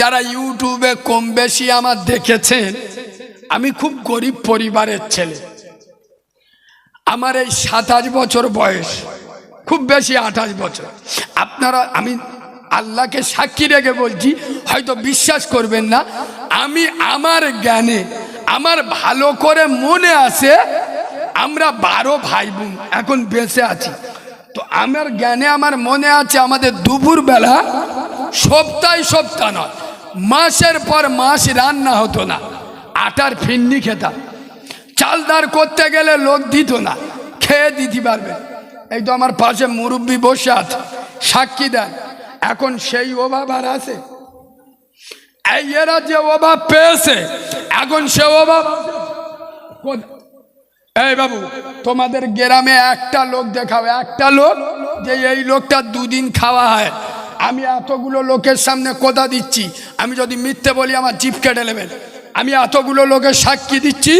যারা ইউটিউবে কম বেশি আমার দেখেছেন, আমি খুব গরিব পরিবারের ছেলে। আমার এই সাতাশ বছর বয়স, খুব বেশি আঠাশ বছর। আপনারা, আমি আল্লাহকে সাক্ষী রেখে বলছি, হয়তো বিশ্বাস করবেন না, আমি আমার জ্ঞানে, আমার ভালো করে মনে আছে, আমরা বারো ভাই বোন এখন বেঁচে আছি। তো আমার জ্ঞানে, আমার মনে আছে আমাদের দুপুর বেলা সপ্তাহে সপ্তাহ নয়। মাসের পর মাস রান্না হতো না। আটার ফিন্নি খেতাম। চালদার করতে গেলে লোক দিত না। খেয়ে দিতে পারবে। এই তো আমার পাশে মুরব্বী বসে আছে। সাক্ষী দেন। এখন সেই অভাব আর আছে। এই এরা যে অভাব পেয়েছে, এখন সে অভাব এই বাবু, তোমাদের গ্রামে একটা লোক দেখাও। একটা লোক যে এই লোকটা দুদিন খাওয়া হয়। আমি এতগুলো লোকের সামনে কোদা দিচ্ছি, আমি যদি মিথ্যে বলি আমার জিপ কেটে নেবেন। আমি এতগুলো লোকের সাক্ষী দিচ্ছি,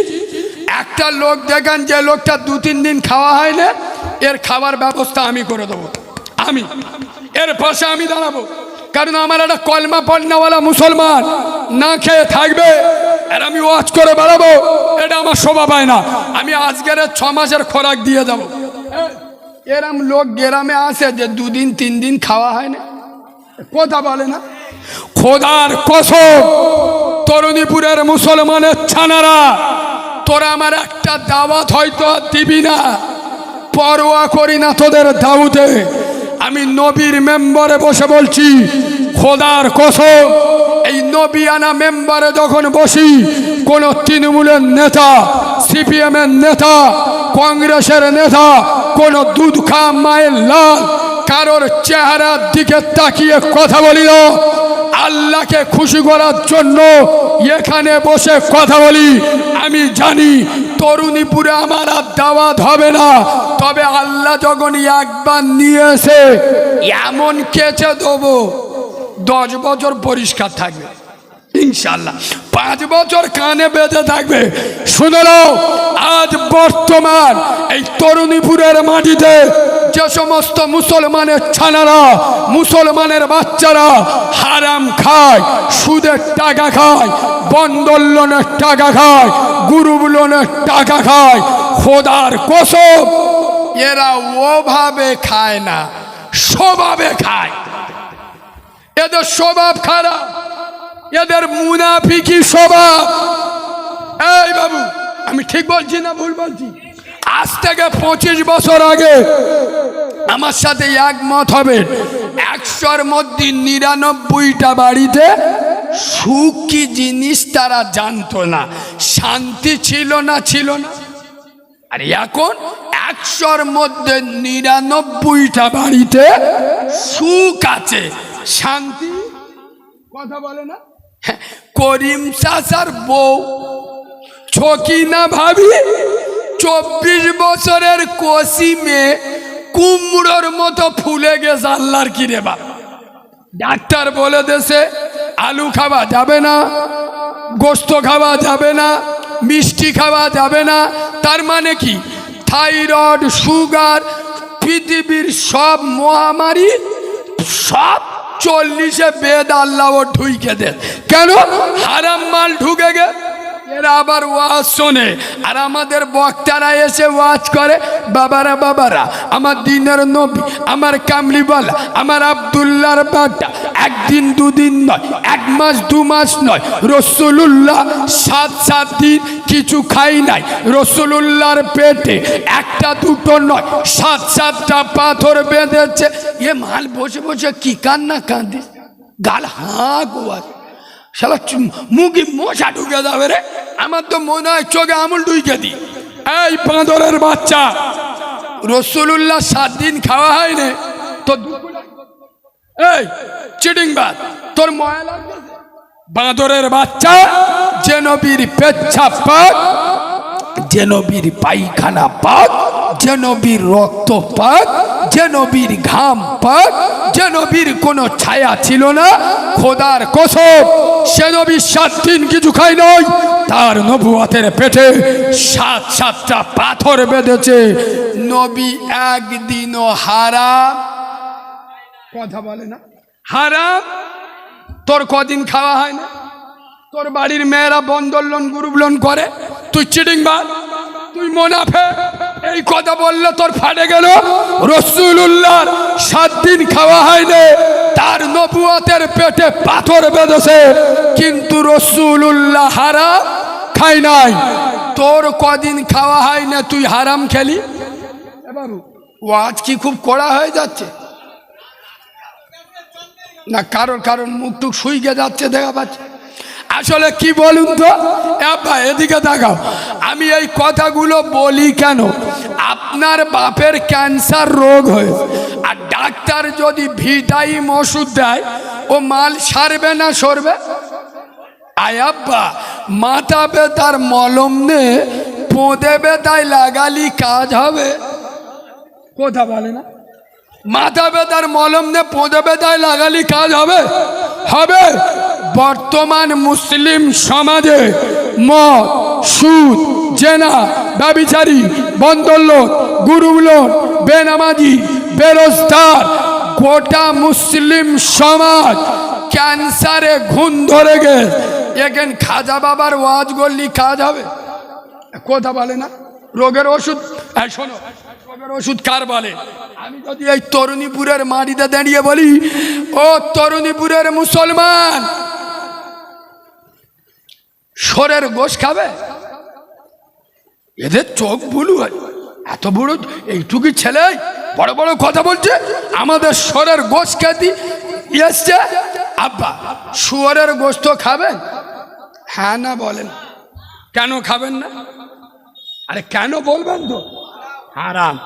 একটা লোক দেখান যে লোকটা দু তিন দিন খাওয়া হয় না, এর খাবার ব্যবস্থা আমি করে দেবো। আমি, এর পাশে আমি দাঁড়াবো। কারণ আমার একটা কলমা পড়নাওয়ালা মুসলমান না খেয়ে থাকবে, আর আমি ওয়াজ করে বেড়াবো, এটা আমার শোভা পায় না। আমি আজকের ছ মাসের খোরাক দিয়ে যাব এরম লোক গ্রামে আসে যে দুদিন তিন দিন খাওয়া হয় না। কথা বলে না? খোদার কসম, তরুণীপুরের মুসলমানের ছানারা, তোরা আমার একটা দাওয়াত হয়তো দিবি না। পরোয়া করি না তোদের দাউদে আমি নবীর মেম্বারে বসে বলছি, খোদার কসম, এই নবিয়ানা মেম্বারে যখন বসি, কোন তৃণমূলের নেতা, সিপিএমের নেতা, কংগ্রেসের নেতা, কোন দুধ খা মায়ের লাল কারোর চেহারার দিকে তাকিয়ে কথা বলি না আল্লাহকে খুশি করার জন্য এখানে বসে কথা বলি। আমি জানি তরুণীপুরে আমার আর দাওয়াত হবে না, তবে আল্লাহ যখন একবার নিয়েছে, এমন কেচে দেবো। দশ বছর পরিষ্কার থাকবে ইনশাল্লাহ পাঁচ বছর কানে বেঁধে থাকবে। শুনে আজ বর্তমান এই তরুণীপুরের মাটিতে যে সমস্ত মুসলমানের ছানারা, মুসলমানের বাচ্চারা হারাম খায়, সুদের টাকা খায় বন্দর লোনের টাকা খায় গুরু লোনের টাকা খায়, খোদার কসম, এরা ওভাবে খায় না, স্বভাবে খায়। এদের স্বভাব খারাপ, এদের মুনাফিকি স্বভাব। এই বাবু, আমি ঠিক বলছি না ভুল বলছি? আজ থেকে পঁচিশ বছর আগে আমার সাথে একমত হবে। একশোর মধ্যে নিরানব্বইটা বাড়িতে সুখ জিনিস তারা জানতো না। শান্তি ছিল না ছিল না। আর এখন একশোর মধ্যে নিরানব্বইটা বাড়িতে সুখ আছে। শান্তি? কথা বলে না? করিম চাচার বউ, ছকি না ভাবি? চব্বিশ বছরের কষি মেয়ে কুমড়োর মতো ফুলে গেছে আল্লাহর কিরে বাবা। ডাক্তার বলে দেশে আলু খাওয়া যাবে না, গোস্ত খাওয়া যাবে না, মিষ্টি খাওয়া যাবে না, তার মানে কি? থাইরয়েড, সুগার, পৃথিবীর সব মহামারী, সব চল্লিশে বেদ আল্লাহ ঢুইকে দেন কেন? হারাম মাল ঢুকে গে আবার ওয়াজ শোনে। আর আমাদের বক্তারা এসে ওয়াজ করে, বাবারা বাবারা, আমার দিনের নবী, আমার কামলিওয়ালা, আমার আবদুল্লার বাগটা একদিন দুদিন নয়, এক মাস, দু মাস নয়, রসুলুল্লাহ সাত সাত দিন কিছু খাই নাই। রসুলুল্লাহর পেটে একটা দুটো নয়, সাত, সাতটা পাথর বেঁধেছে। এ মাল বসে বসে কি কান্না কাঁদিস গাল হাঁ গোয়া শালা মুখে মশা ঢুকে যাবে রে। আমার তো মনে হয় চোখে আমুল ঢুকে দি। এই বাঁদরের বাচ্চা, রসুলুল্লাহ সাত দিন খাওয়া হয়নি। তো এই চিটিং বাদ, তোর ময়া লাগবে? বাঁদরের বাচ্চা, যে নবীর পেচ্ছা পাক, যে নবীর পায়খানা পাক, যে নবীর রক্ত পাক যে নবীর ঘাম পাক যে নবীর কোনো ছায়া ছিল না। খোদার কসম, সে নবীর সাত দিন কিছু খাই নয় তার নবুয়াতের পেটে সাত সাতটা পাথর বেঁধেছে। নবী একদিনও হারাম। কথা বলে না। হারাম? তোর কদিন খাওয়া হয় না? তোর বাড়ির মেয়েরা বন্দর লোন গ্রুপ লোন করে? তুই চিটিং তুই মোনাফে এই কথা বললে তোর ফাটে গেল। রসুল্লাহর সাত দিন খাওয়া হয়নি, তার নবুয়াতের পেটে পাথর বেঁধেছে, কিন্তু রসুল্লাহ হারাম খাই নাই। তোর কদিন খাওয়া হয় না তুই হারাম খেলি? ও আজ কি খুব কড়া হয়ে যাচ্ছে? না, কারোর কারণ মুখ টুক শুইকে যাচ্ছে, দেখা পাচ্ছে। আসলে কি বলুন তো? আব্বা, এদিকে দেখাও আমি এই কথাগুলো বলি কেন? আপনার বাপের ক্যান্সার রোগ হয়েছে। আর ডাক্তার যদি ভিটাইম ওষুধ দেয়, ও মাল সারবে না, সরবে? আয় আব্বা, মাথা বেতার মলম নে, পোঁদে বেতায় লাগালি কাজ হবে। কথা বলে না? মাথা বেতার মলম নে, পোঁদে বেতায় লাগালি কাজ হবে? হবে? বর্তমান মুসলিম সমাজে মদ, সুদ, জেনা, ব্যবিচারী বন্দর লোন গুরু লোন বেনামাজি, বেরোজগার, গোটা মুসলিম সমাজ ক্যান্সারে ঘুণ ধরে গেছে। এখান খাজা বাবার ওয়াজ করলি কাজ হবে? কথা বলে না? রোগের ওষুধ? শোনো, রোগের ওষুধ কার বলে? আমি যদি এই তরুণীপুরের মাটিতে দাঁড়িয়ে বলি, ও তরুণীপুরের মুসলমান সরের গোশ খাবে? এদের চোখ হয়। এত বড় এইটুকু ছেলে বড় বড় কথা বলছে, আমাদের সরের গোশ খেতে এসছে। আব্বা, শুয়ারের গোস্ত খাবেন? হ্যাঁ না বলেন। কেন খাবেন না? আরে কেন বলবেন তো? হারাম।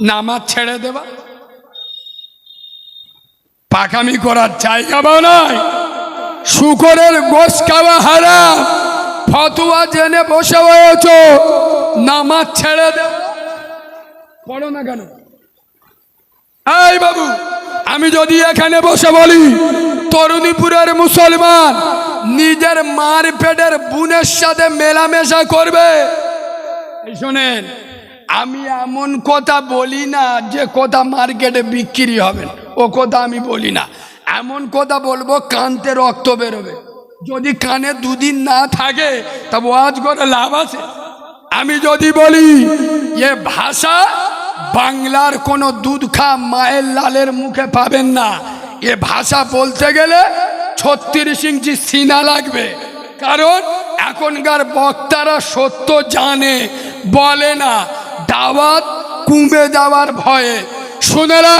নামাজ ছেড়ে দেবা। পাকামি করার জায়গা বা নাই শুকরের গোস খাওয়া হারাম। ফতুয়া জেনে বসে হয়েছ নামাজ ছেড়ে দে পড়ো না কেন? এই বাবু, আমি যদি এখানে বসে বলি, তরুণীপুরের মুসলমান নিজের মার পেটের বোনের সাথে মেলামেশা করবে। শোনেন, আমি এমন কথা বলি না যে কথা মার্কেটে বিক্রি হবে ও কথা আমি বলি না। এমন কথা বলব, কানতে রক্ত বেরোবে। যদি কানে দুদিন না থাকে তা ওয়াজ করে লাভ আছে। আমি যদি বলি, এ ভাষা বাংলার কোনো দুধ খা মায়ের লালের মুখে পাবেন না। এ ভাষা বলতে গেলে ছত্রিশ ইঞ্চি সিনা লাগবে। কারণ এখনকার বক্তারা সত্য জানে, বলে না। দাওয়াত কমে যাওয়ার ভয়ে। শুনেরা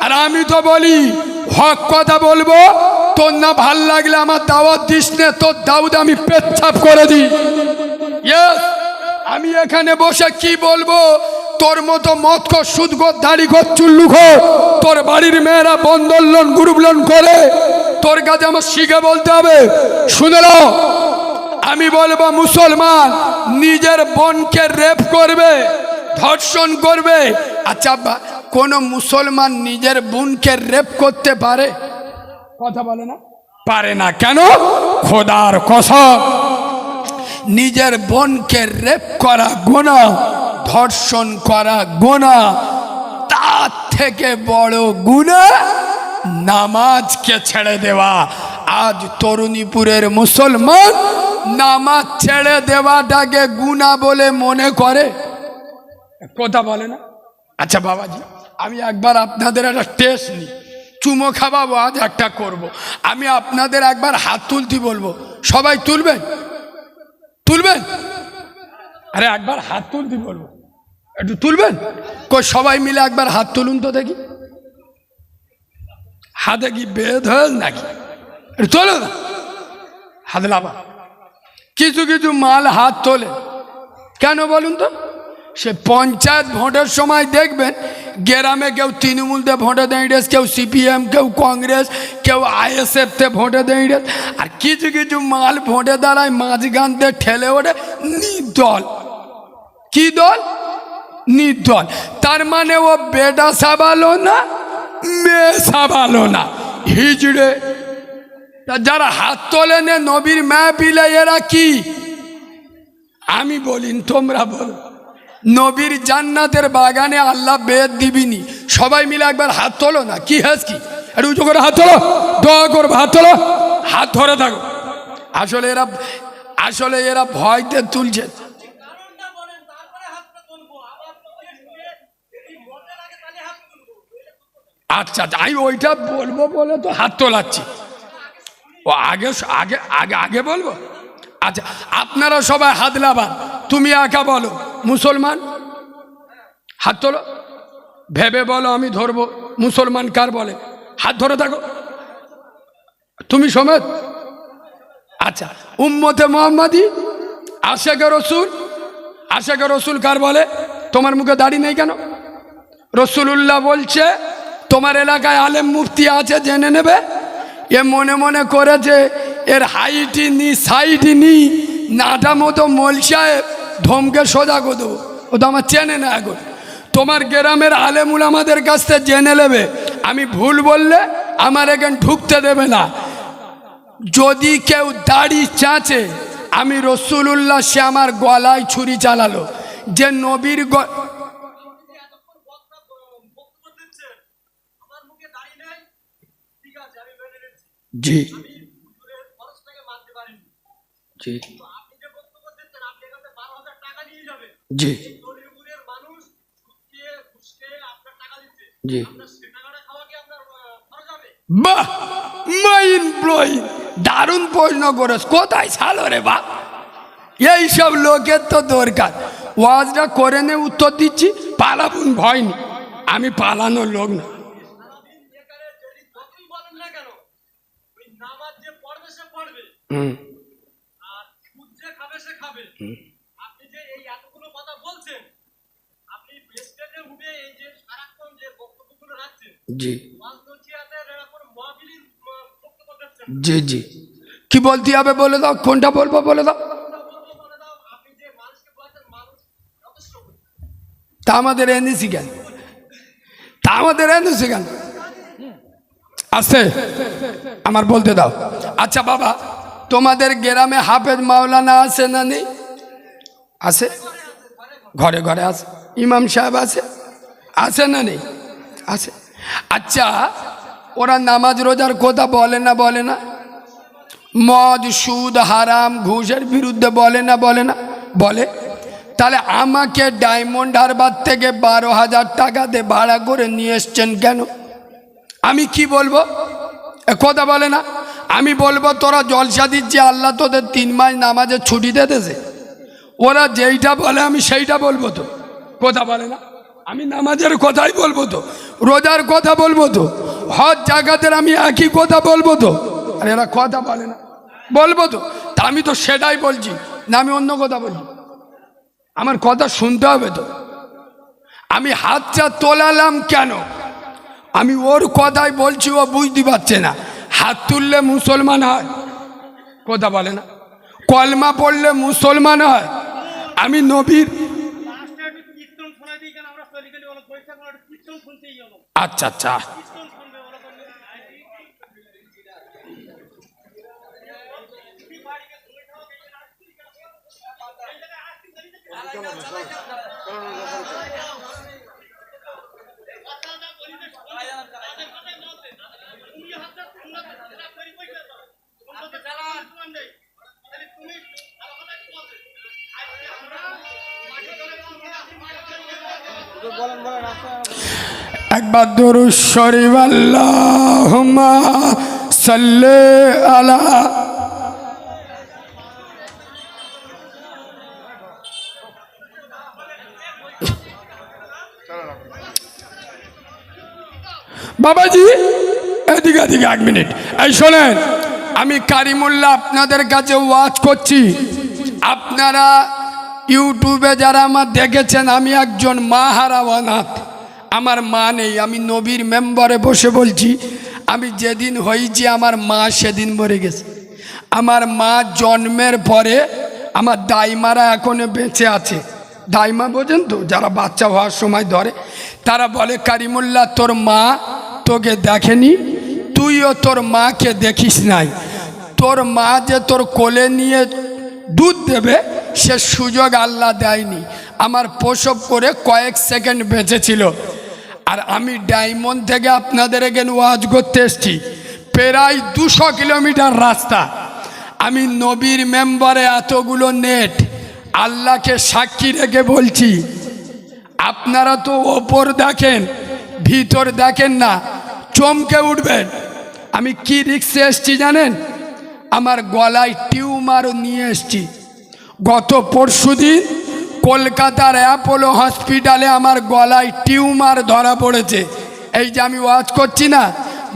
আর আমি তো বলি, হক কথা বলব তোর না ভালো লাগলে আমার দাওয়াত দিস নে, তোর দাউদ আমি পেচ্ছাপ করে দিই। আমি এখানে বসে কি বলব? তোর মতো মত কর সুদ কর দাড়ি কর চুল্লু কর তোর বাড়ির মেয়েরা বন্দর লোন, গ্রুপ করে, তোর কাছে আমার শিখে বলতে হবে। শুনে আমি বলব মুসলমান নিজের বোনকে রেপ করবে, ধর্ষণ করবে। আচ্ছা কোনো মুসলমান নিজের বোনকে রেপ করতে পারে? কথা বলে না? পারে না। কেন? খোদার কসম। নিজের বোনকে রেপ করা গোনা ধর্ষণ করা গোনা তার থেকে বড় গুণা নামাজকে ছেড়ে দেওয়া। আজ তরুণীপুরের মুসলমান নামাজ ছেড়ে দেওয়াটাকে গুণা বলে মনে করে। কথা বলে না? আচ্ছা বাবাজি আমি একবার আপনাদের একটা টেস্ট নিই। চুমো খাওয়াবো আজ একটা করব। আমি আপনাদের একবার হাত তুলতে বলব। সবাই তুলবেন? তুলবেন? আরে একবার হাত তুলতে বলব। একটু তুলবেন? কই, সবাই মিলে একবার হাত তুলুন তো দেখি। হাতে কি বেদ হয়ে নাকি? তোলো না। হাত লাভা কিছু কিছু মাল হাত তোলে। কেন বলুন তো? সে পঞ্চায়েত ভোটের সময় দেখবেন, গ্রামে কেউ তৃণমূল তৃণমূলতে ভোটে দাঁড়িয়েছে কেউ সিপিএম, কেউ কংগ্রেস, কেউ আইএসএফতে ভোটে দাঁড়িয়েছে আর কিছু কিছু মাল ভোটে দাঁড়ায়, মাঝগানতে ঠেলে ওঠে, নির্দল। কি দল? নির্দল। তার মানে ও বেটা সাবালো না মেয়ে সাবালো না হিজড়ে। তা যারা হাত তোলে নে নবীর মাহপিলে এরা কি? আমি বলিন, তোমরা বলো। নবীর জান্নাতের বাগানে আল্লাহ বেদ দিবিনি। সবাই মিলে একবার হাত তোলো না কি হেস কি? একটু উঁচু করে হাত তোলো দোয়া করব হাত তোলো। হাত ধরে থাকো। আসলে এরা আসলে এরা ভয়তে তুলছে। আচ্ছা আচ্ছা, আমি ওইটা বলব বলে তো হাত তোলাচ্ছি। ও আগে আগে আগে আগে বলব? আচ্ছা আপনারা সবাই হাত লাবান তুমি একা বলো। মুসলমান? হাত তোলো। ভেবে বলো, আমি ধরবো। মুসলমান কার বলে? হাত ধরে থাকো। তুমি সমেত? আচ্ছা উম্মতে মোহাম্মদী আশেকে রসুল আশেকে রসুল কার বলে? তোমার মুখে দাড়ি নেই কেন? রসুলুল্লাহ বলছে, তোমার এলাকায় আলেম মুফতি আছে, জেনে নেবে। এ মনে মনে করেছে, এর হাইটি নি সাইটি নি, নাটা মতো মল সাহেব। ধমকে সোজা করে দেবো ও তো আমার চেনে না এখন। তোমার গ্রামের আলেমুল আমাদের কাছ থেকে জেনে নেবে। আমি ভুল বললে আমার এখানে ঢুকতে দেবে না। যদি কেউ দাড়ি চাঁচে আমি রসুলুল্লাহ সে আমার গলায় ছুরি চালালো। যে নবীর গ বক্তব্য জি। হবে বাহ! Mind blowing. দারুণ প্রশ্ন করেছ। কোথায় ছালো রে বাপ? এইসব লোকের তো দরকার। ওয়াজটা করে নে উত্তর দিচ্ছি। পালাবুন ভয় নেই। আমি পালানোর লোক না। সারাদিন বেকারে যদি যতই বলেন না কেন ওই নামাজ যে পড়বে সে পড়বে হুম আর সুদ যে খাবে সে খাবে আপনি যে এই এতগুলো কথা বলছেন আপনি স্টেজে উঠে এই যে সারাক্ষণ যে বক্তব্যগুলো রাখছেন জি। জি জি। কি বলতে হবে বলে দাও? কোনটা বলব বলে দাও? তা আমাদের এনেছি কেন? তা আমাদের এনেছি কেন? আছে। আমার বলতে দাও। আচ্ছা বাবা, তোমাদের গ্রামে হাফেজ মাওলানা আছে না নেই? আছে? ঘরে ঘরে আছে। ইমাম সাহেব আছে? আছে না নেই? আছে। আচ্ছা ওরা নামাজ রোজার কথা বলে না বলে না? মদ, সুদ, হারাম, ঘুষের বিরুদ্ধে বলে না বলে না? বলে? তাহলে আমাকে ডায়মন্ড হারবার থেকে বারো হাজার টাকাতে ভাড়া করে নিয়ে এসছেন কেন? আমি কি বলব? কথা বলে না? আমি বলব, তোরা জলসা দিচ্ছি, আল্লাহ তোদের তিন মাস নামাজের ছুটি দিতেছে ওরা যেইটা বলে, আমি সেইটা বলব তো। কথা বলে না? আমি নামাজের কথাই বলব তো। রোজার কথা বলব তো, হজ জায়গাতের আমি একই কথা বলব তো। আর এরা কথা বলে না। বলব তো, তা আমি তো সেটাই বলছি, না আমি অন্য কথা বলছি। আমার কথা শুনতে হবে তো। আমি হাতটা তোলালাম কেন? আমি ওর কথাই বলছি, ও বুঝতে পারছে না। হাত তুললে মুসলমান হয়, কথা বলে না। কলমা পড়লে মুসলমান হয়। আমি নবীর লাস্টে একটু কীর্তন শোনাই দিই কেন আমরা চলে গেলে বলো পরীক্ষা করে একটু কীর্তন শুনতেই যাব আচ্ছা আচ্ছা। কীর্তন একবার দরুদ শরীফ, আল্লাহুম্মা সাল্লি আলা বাবাজি, এদিকে এদিকে, এক মিনিট। এই শোনেন, আমি কারিমুল্লাহ আপনাদের কাছে ওয়াচ করছি। আপনারা ইউটিউবে যারা আমার দেখেছেন, আমি একজন মা হারা অনাথ আমার মা নেই, আমি নবীর মেম্বারে বসে বলছি, আমি যেদিন হয়েছি আমার মা সেদিন মরে গেছে। আমার মা জন্মের পরে আমার দাইমারা এখনও বেঁচে আছে। দাইমা বোঝেন তো, যারা বাচ্চা হওয়ার সময় ধরে, তারা বলে, কারিমুল্লাহ, তোর মা তোকে দেখেনি, তুইও তোর মাকে দেখিস নাই। তোর মা যে তোর কোলে নিয়ে দুধ দেবে সে সুযোগ আল্লাহ দেয়নি। আমার প্রসব করে কয়েক সেকেন্ড বেঁচেছিল। আর আমি ডায়মন্ড থেকে আপনাদের এখানে ওয়াজ করতে এসছি। প্রায় দুশো কিলোমিটার রাস্তা। আমি নবীর মেম্বারে এতগুলো নেট, আল্লাহকে সাক্ষী রেখে বলছি, আপনারা তো ওপর দেখেন, ভিতর দেখেন না, চমকে উঠবেন। আমি কি রিক্সে এসছি জানেন? আমার গলায় টিউমার নিয়ে এসছি। গত পরশুদিন কলকাতার অ্যাপোলো হসপিটালে আমার গলায় টিউমার ধরা পড়েছে। এই যে আমি ওয়াজ করছি না,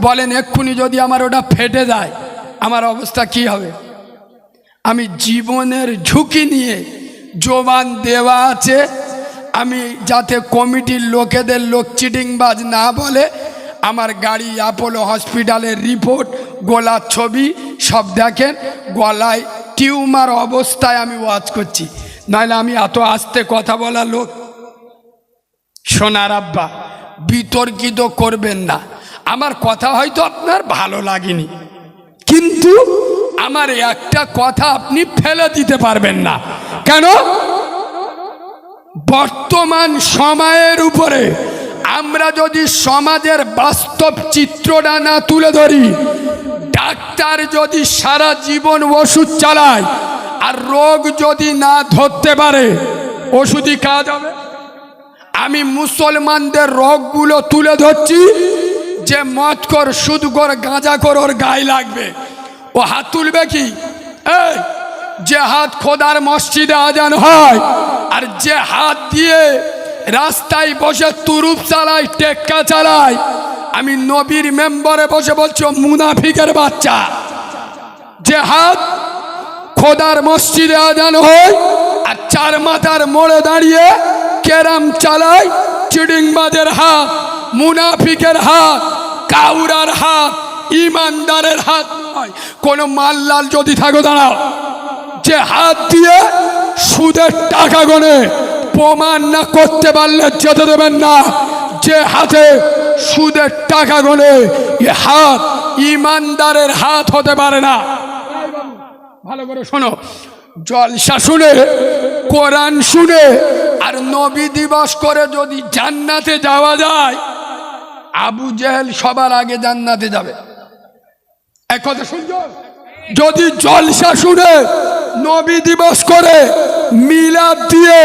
বলেন এক্ষুনি যদি আমার ওটা ফেটে যায়, আমার অবস্থা কি হবে? আমি জীবনের ঝুঁকি নিয়ে জোবান দেওয়া আছে। আমি যাতে কমিটির লোকেদের লোক চিটিংবাজ না বলে আমার গাড়ি অ্যাপোলো হসপিটালের রিপোর্ট, গলার ছবি সব দেখেন, গলায় টিউমার অবস্থায় আমি ওয়াজ করছি। নাহলে আমি এত আস্তে কথা বলা লোক। সোনার আব্বা, বিতর্কিত করবেন না। আমার কথা হয়তো আপনার ভালো লাগেনি। কিন্তু আমার একটা কথা আপনি ফেলে দিতে পারবেন না। কেন? বর্তমান সময়ের উপরে আমরা যদি সমাজের বাস্তব চিত্রটা না তুলে ধরি ডাক্তার যদি সারা জীবন ওষুধ চালায়, আর রোগ যদি না ধরতে পারে, ওষুধই কাজ হবে আমি মুসলমানদের রোগগুলো তুলে ধরছি, যে মদ কর সুদ কর গাঁজা কর ওর গায়ে লাগবে। ও হাত তুলবে কি? এই, যে হাত খোদার মসজিদে আজান হয়, আর যে হাত দিয়ে রাস্তায় বসে তুরুপ চালায়, টেক্কা চালায় আমি নবীর মেম্বারে বসে বলছি মুনাফিকের বাচ্চা, যে হাত খোদার মসজিদে আজান হয় আর চার মাথার মোড়ে দাঁড়িয়ে কেরাম চালায় চিডিংবাজের হাত, মুনাফিকের হাত, কাউরার হাত, ইমানদারের হাত নয়। কোনো মাল্লাল যদি থাকো, দাঁড়াও। যে হাত দিয়ে সুদের টাকা গনে প্রমাণ না করতে পারলে যেতে দেবেন না। যে হাতে সুদের টাকা গনে এ হাত ইমানদারের হাত হতে পারে না। ভালো করে শোনো, জলসা শুনে, কোরআন শুনে, আর নবী দিবস করে যদি জান্নাতে যাওয়া যায়, আবু জেহেল সবার আগে জান্নাতে যাবে। এক কথা শুনছো? যদি জলসা শুনে, নবী দিবস করে, মিলাদ দিয়ে,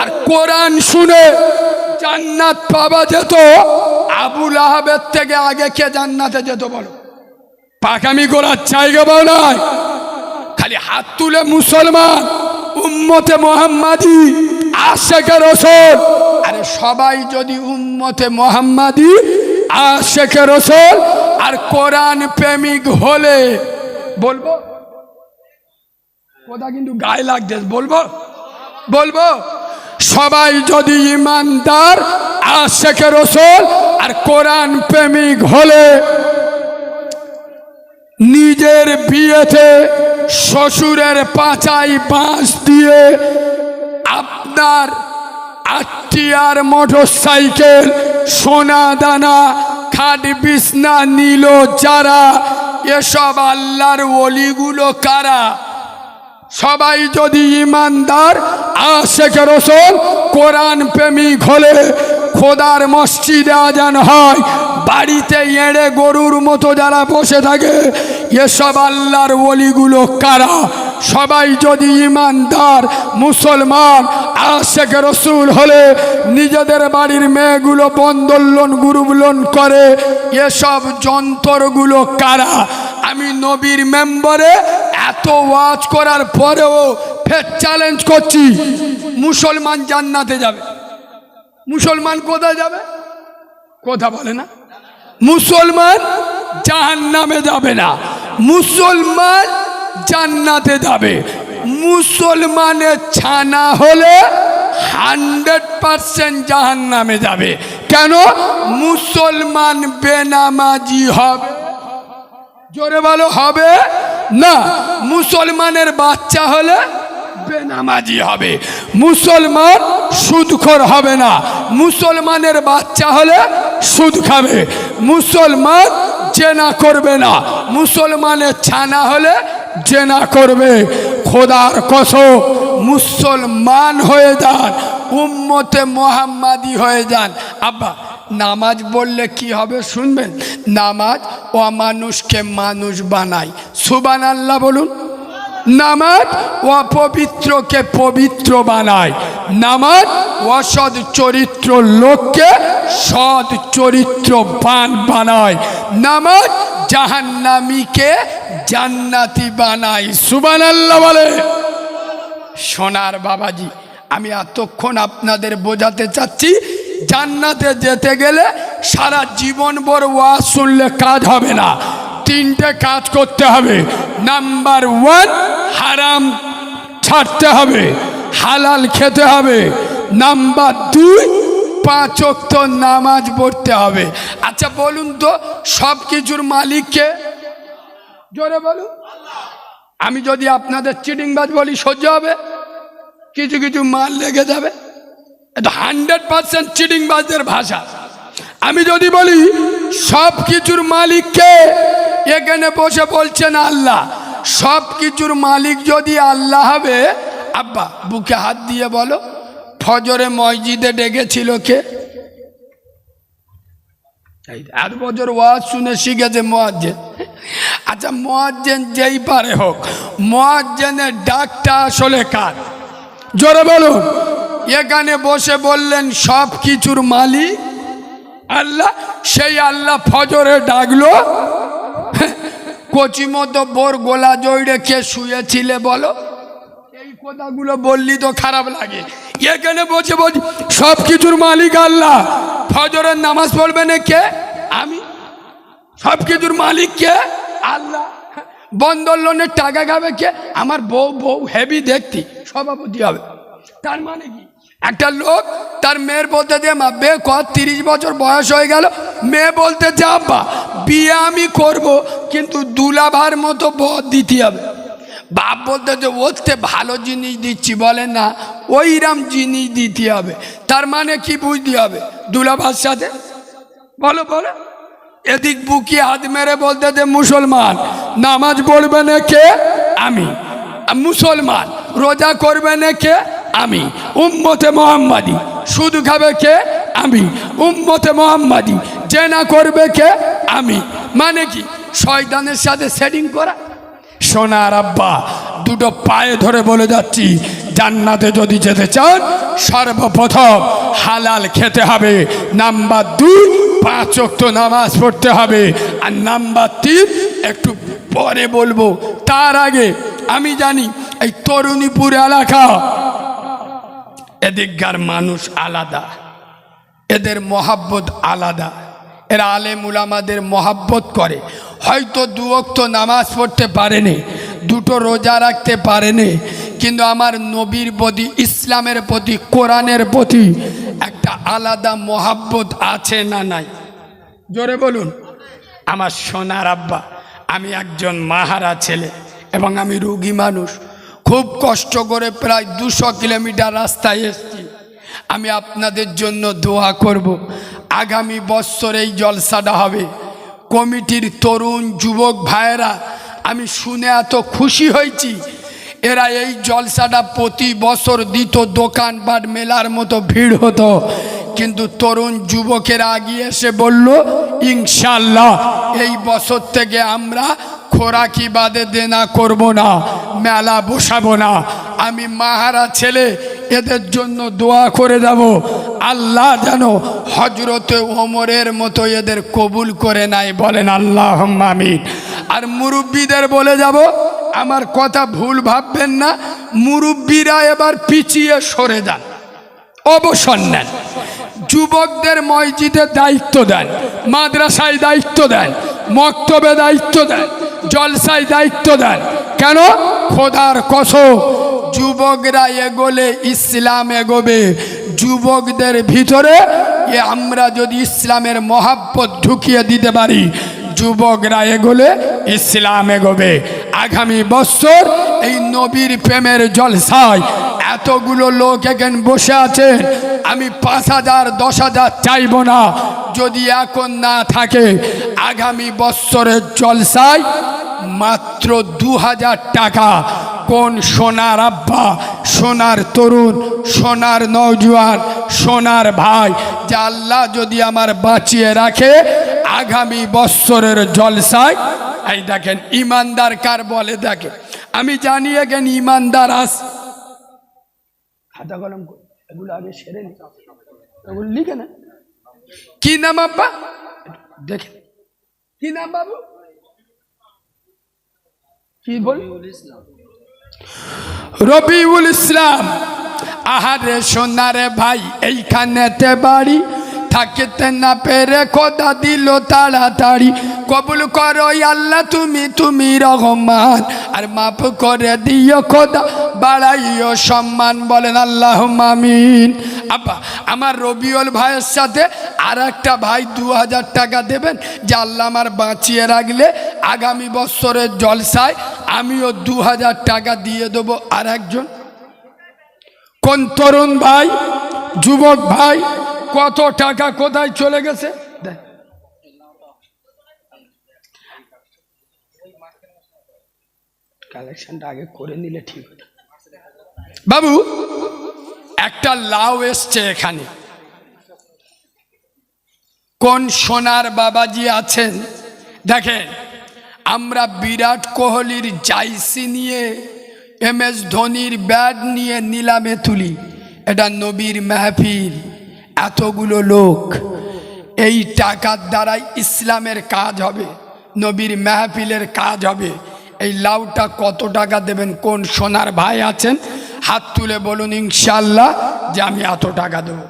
আর কোরআন শুনে জান্নাত পাওয়া যেত, আবুল আহাবের থেকে আগে কে জান্নাতে যেত বলো? পাকামি করার পাও নাই। খালি হাত তুলে মুসলমান, উম্মতে মোহাম্মাদি, আশেখে রসল। আরে সবাই যদি উম্মতে মোহাম্মাদি, আশেখে রসল আর কোরআন প্রেমিক হলে, বলব? কথা কিন্তু গায়ে লাগছে বলব? বলব? সবাই যদি ইমানদার, আশেখে রসল আর কোরআন প্রেমিক হলে নিজের বিয়েতে শ্বশুরের পাচাই বাঁশ দিয়ে আপনার আটটিয়ার মোটর সাইকেল সোনা দানা, খাট বিছনা, নিল যারা এসব আল্লাহর অলিগুলো কারা? সবাই যদি ইমানদার, আশেখ রসল কোরআন প্রেমিক হলে খোদার মসজিদে আজান হয়, বাড়িতে এড়ে গরুর মতো যারা বসে থাকে, এসব আল্লাহর ওলিগুলো কারা? সবাই যদি ইমানদার, মুসলমান, আশেখ রসুল হলে নিজেদের বাড়ির মেয়েগুলো বন্দোলন গুরুবলন করে, এসব যন্ত্রগুলো কারা? আমি নবীর মেম্বারে এত ওয়াজ করার পরেও ফের চ্যালেঞ্জ করছি। মুসলমান জান্নাতে যাবে। মুসলমান কোথায় যাবে? কথা বলে না। মুসলমান জাহান নামে যাবে না। মুসলমান জান্নাতে যাবে। মুসলমানের ছানা হলে হান্ড্রেড পারসেন্ট জাহান নামে যাবে। কেন? মুসলমান বেনামাজি হবে। জোরে ভালো হবে? না, মুসলমানের বাচ্চা হলে বেনামাজি হবে। মুসলমান সুদখোর হবে না। মুসলমানের বাচ্চা হলে সুদ খাবে। মুসলমান জেনা করবে না। মুসলমানের ছানা হলে জেনা করবে। খোদার কস মুসলমান হয়ে যান। উম্মতে মোহাম্মাদি হয়ে যান। আব্বা, নামাজ বললে কি হবে শুনবেন? নামাজ অমানুষকে মানুষ বানায়। সুবান আল্লাহ বলুন। নামাজ অপবিত্রকে পবিত্র বানায়। নামাজ অসৎ চরিত্র লোককে সৎ চরিত্র বান বানায়। নামাজ জাহান্নামীকে জান্নাতি বানায়। সুবান আল্লাহ বলে। সোনার বাবাজি আমি এতক্ষণ আপনাদের বোঝাতে চাচ্ছি, জান্নাতে যেতে গেলে সারা জীবন ভর ওয়াজ শুনলে কাজ হবে না। তিনটে কাজ করতে হবে। নাম্বার ওয়ান, হারাম ছাড়তে হবে, হালাল খেতে হবে। নাম্বার দুই, পাঁচ ওয়াক্ত নামাজ পড়তে হবে। আচ্ছা বলুন তো, সব কিছুর মালিককে? জোরে বলুন। আমি যদি আপনাদের চিটিংবাজ বলি, সহ্য হবে? কিছু কিছু মাল লেগে যাবে। এটা হান্ড্রেড পার্সেন্ট চিটিংবাজদের ভাষা। আমি যদি বলি সব কিছুর মালিককে এখানে বসে বলছেন আল্লাহ। সব কিছুর মালিক যদি আল্লাহ হবে, আব্বা, বুকে হাত দিয়ে বলো, ফজরে মসজিদে ডেকেছিল কে? এত বছর ওয়াজ শুনে শিখেছে মোয়াজ্জেন। আচ্ছা মোয়াজ্জেন যেই পারে হোক, মোয়াজ্জেনের ডাকটা আসলে কার? জোরে বলুন। এখানে বসে বললেন, সব কিছুর মালিক আল্লাহ। সেই আল্লাহ ফজরে ডাকলো। কচি মতো বোর গোলা জড়ে কে শুয়েছিলে বলো? এই কথাগুলো বললি তো খারাপ লাগে। এখানে বসে বলছি সব কিছুর মালিক আল্লাহ। ফজরের নামাজ পড়বে না কে? আমি। সব কিছুর মালিক কে? আল্লাহ। বন্দর লোনের টাকা খাবে কে? আমার বউ বউ হেভি দেখতি, সভাপতি হবে। তার মানে কি? একটা লোক তার মেয়ের বলতে যে মা, বে কত তিরিশ বছর বয়স হয়ে গেল। মেয়ে বলতে যাব্বা বিয়ে আমি করব, কিন্তু দুলাভার মতো বদ দিতে হবে। বাপ বলতে যে ওতে ভালো জিনিস দিচ্ছি। বলে, না, ওইরাম জিনিস দিতে হবে। তার মানে কি বুঝতে হবে দুলাভার সাথে? বলো বলো। এদিক বুকি হাত মেরে বলতে যে মুসলমান, নামাজ পড়বে না কে? আমি। মুসলমান, রোজা করবে না কে? আমি। উম্মতে মোহাম্মাদি, সুদ খাবে কে? আমি। উম্মতে মোহাম্মাদি, জেনা করবে কে? আমি। মানে কি? শয়তানের সাথে সেটিং করা? সোনার আব্বা, দুটো পায়ে ধরে বলে যাচ্ছি জান্নাতে যদি যেতে চান, সর্বপ্রথম হালাল খেতে হবে। নাম্বার দুই, পাঁচ অক্ত নামাজ পড়তে হবে। আর নাম্বার তিন, একটু পরে বলব, তার আগে আমি জানি এই তরুণীপুর এলাকা, এদিককার মানুষ আলাদা, এদের মহাব্বত আলাদা, এরা আলেম উলামাদের মহাব্বত করে। হয়তো দু অক্ত নামাজ পড়তে পারেনি, দুটো রোজা রাখতে পারেনি কিন্তু আমার নবীর প্রতি, ইসলামের প্রতি, কোরআনের প্রতি একটা আলাদা মহাব্বত আছে না নাই? জোরে বলুন। আমার সোনার আব্বা, আমি একজন মাহারা ছেলে এবং আমি রুগী মানুষ। খুব কষ্ট করে প্রায় দুশো কিলোমিটার রাস্তায় এসেছি। আমি আপনাদের জন্য দোয়া করব। আগামী বৎসর এই জলসাটা হবে। কমিটির তরুণ যুবক ভাইয়েরা, আমি শুনে এত খুশি হয়েছি এরা এই জলসাটা প্রতি বছর দিত দোকানপাট মেলার মতো ভিড় হতো। কিন্তু তরুণ যুবকেরা আগিয়ে এসে বলল ইনশাল্লাহ এই বছর থেকে আমরা খোরাকি বাদে দেনা করব না, মেলা বসাবো না। আমি মাহারা ছেলে, এদের জন্য দোয়া করে যাব। আল্লাহ যেন হজরতে ওমরের মতো এদের কবুল করে নাই বলেন আল্লাহ আমিন। আর মুরব্বীদের বলে যাব আমার কথা ভুল ভাববেন না, মুরব্বীরা এবার পিছিয়ে সরে যান। অবসর নেন। যুবকদের মসজিদে দায়িত্ব দেন, মাদ্রাসায় দায়িত্ব দেন, মক্তবে দায়িত্ব দেন, জলসায় দায়িত্ব দেন। কেন? খোদার কস যুবকরা এগোলে ইসলাম এগোবে। যুবকদের ভিতরে আমরা যদি ইসলামের মহাব্বত ঢুকিয়ে দিতে পারি, যুবকরা এগোলে ইসলাম এগোবে। আগামী বছর এই নবীর প্রেমের জলসায় এতগুলো লোক এখানে বসে আছেন আমি পাঁচ হাজার, দশ হাজার চাইব না। যদি এখন না থাকে, আগামী বৎসরের জলসায় মাত্র দু হাজার টাকা। কোন সোনার আব্বা, সোনার তরুণ, সোনার নৌজওয়ান সোনার ভাই, যে আল্লাহ যদি আমার বাঁচিয়ে রাখে, আগামী বৎসরের জলসায় এই দেখেন ইমানদার কার বলে দেখে আমি জানি এখানে ইমানদার আস খাতা কলম এগুলো আগে সেরে নি। এগুলো লিখে না। কি নাম আব্বা? দেখে কি নাম বাবু? কি বল? রবিউল ইসলাম। আহারে সোনারে ভাই এইখানেতে বাড়ি। থাকতে না পেরে খোদা দিল তাড়াতাড়ি। কবুল করো আল্লাহ, তুমি তুমি রহমান। আর মাফ করে দিও খোদা, বাড়াইও সম্মান। বলেন আল্লাহ মামিন আব্বা, আমার রবিউল ভাইয়ের সাথে আর একটা ভাই দু হাজার টাকা দেবেন, যে আল্লাহ আমার বাঁচিয়ে রাখলে আগামী বছরের জলসায় আমিও দু হাজার টাকা দিয়ে দেবো আর একজন কোন তরুণ ভাই, যুবক ভাই কত টাকা কোথায় চলে গেছে। কালেকশনটা আগে করে নিলে ঠিক হতো। বাবু একটা লাউ এসছে এখানে। কোন সোনার বাবাজি আছেন? দেখেন আমরা বিরাট কোহলির জাইসি নিয়ে এম এস ধোনির ব্যাট নিয়ে নিলামে তুলি। এটা নবীর মেহফিল। এতগুলো লোক, এই টাকার দ্বারাই ইসলামের কাজ হবে, নবীর মেহফিলের কাজ হবে। এই লাউটা কত টাকা দেবেন? কোন সোনার ভাই আছেন? হাত তুলে বলুন ইনশাল্লাহ যে আমি এত টাকা দেবো।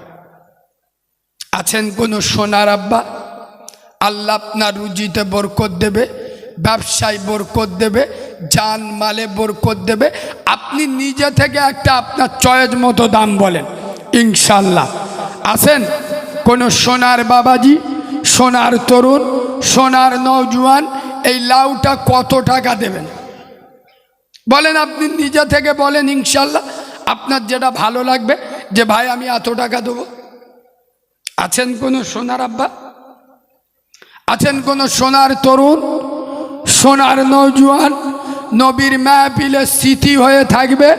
আছেন কোনো সোনার আব্বা? আল্লাহ আপনার রুজিতে বরকত দেবে, ব্যবসায় বরকত দেবে জান মালে বরকত দেবে। আপনি নিজে থেকে একটা আপনার চয়েস মতো দাম বলেন ইনশাল্লাহ আছেন? কোনো সোনার বাবাজি, সোনার তরুণ, সোনার নৌজওয়ান এই লাউটা কত টাকা দেবেন? বলেন আপনি নিজে থেকে বলেন ইনশাল্লাহ। আপনার যেটা ভালো লাগবে যে, ভাই, আমি এত টাকা দেবো। আছেন কোনো সোনার আব্বা? আছেন কোনো সোনার তরুণ, সোনার নৌজওয়ান নবীর মাহফিলে স্মৃতি হয়ে থাকবে।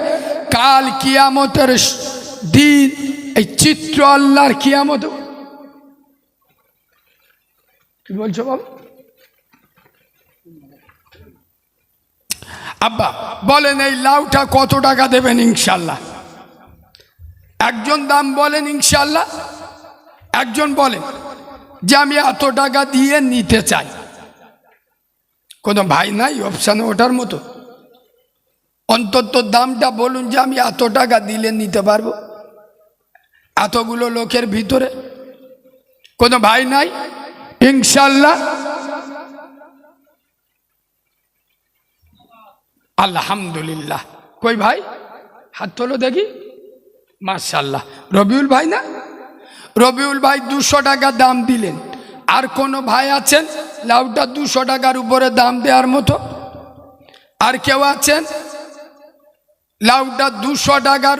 কাল কিয়ামতের দিন এই চিত্র আল্লাহর কিয়ামত। কি বলছো বাবা? আব্বা, বলেন এই লাউটা কত টাকা দেবেন ইনশাল্লাহ একজন দাম বলেন ইনশাল্লাহ একজন বলেন যে আমি এত টাকা দিয়ে নিতে চাই। কোনো ভাই নাই, অপশানে ওঠার মতো। অন্তত দামটা বলুন যে আমি এত টাকা দিলে নিতে পারব। এতগুলো লোকের ভিতরে কোনো ভাই নাই? ইনশাল্লাহ আলহামদুলিল্লাহ। কই ভাই? হাত তোলো দেখি। মার্শাল্লাহ রবিউল ভাই না? রবিউল ভাই দুশো টাকা দাম দিলেন। আর কোনো ভাই আছেন? লাউটা দুশো টাকার উপরে দাম দেওয়ার মতো। আর কেউ আছেন? লাউটা দুশো টাকার